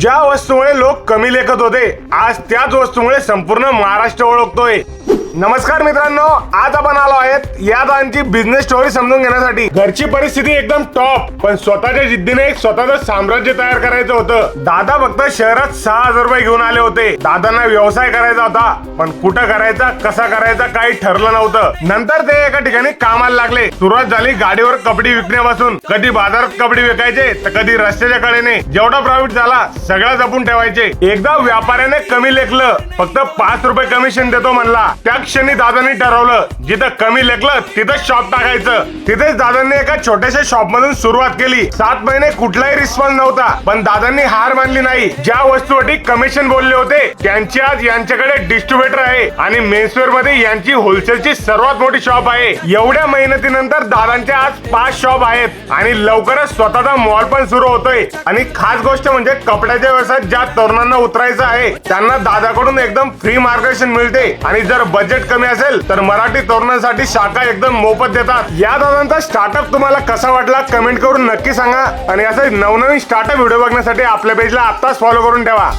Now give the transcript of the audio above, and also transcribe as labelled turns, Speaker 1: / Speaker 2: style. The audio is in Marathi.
Speaker 1: ज्या वस्तूमुळे लोक कमी लेखत होते आज त्याच वस्तूमुळे संपूर्ण महाराष्ट्र ओळखतोय. नमस्कार मित्रांनो आज आपण आलो आहेत या दानची बिझनेस स्टोरी समजून घेण्यासाठी. घरची परिस्थिती एकदम टॉप पण स्वतःच्या जिद्दीने एक स्वतःच साम्राज्य तयार करायचं होतं. दादा फक्त शहरात सहा हजार रुपये घेऊन आले होते. दादांना व्यवसाय करायचा होता पण कुठं करायचा कसा करायचा काही ठरलं नव्हतं. नंतर ते एका ठिकाणी कामाला लागले. सुरुवात झाली गाडीवर कपडे विकण्यापासून. कधी बाजारात कपडे विकायचे तर कधी रस्त्याच्या कडेने. जेवढा प्रॉफिट झाला सगळा जपून ठेवायचे. एकदा व्यापाऱ्याने कमी लेखलं फक्त पाच रुपये कमिशन देतो म्हणला. त्या क्षणी दादांनी ठरवलं. जिथं कमी लेखलं तिथं शॉप टाकायचं. तिथेच दादांनी एका छोट्याशा शॉप मधून सुरुवात केली. सात महिने कुठलाही रिस्पॉन्स नव्हता पण दादांनी हार मानली नाही. ज्या वस्तूसाठी कमिशन बोलले होते त्यांची आज यांच्याकडे डिस्ट्रीब्युटर आहे आणि मेन्सवेअरमध्ये यांची होलसेलची सर्वात मोठी शॉप आहे. एवढ्या मेहनतीनंतर दादांच्या आज पाच शॉप आहेत आणि लवकरच स्वतःचा मॉल पण सुरू होतोय. आणि खास गोष्ट म्हणजे कपड्याच्या व्यवसायात ज्या तरुणांना उतरायचं आहे त्यांना दादाकडून एकदम फ्री मार्गदर्शन मिळते. आणि जर बजेट कमी असेल तर मराठी तरुणांसाठी शाखा एकदम मोफत देतात. या दादांचा स्टार्टअप तुम्हाला कसा वाटला कमेंट करून नक्की सांगा. आणि असं नवनवीन स्टार्टअप व्हिडिओ बघण्यासाठी आपल्या पेजला आत्ताच फॉलो करून ठेवा.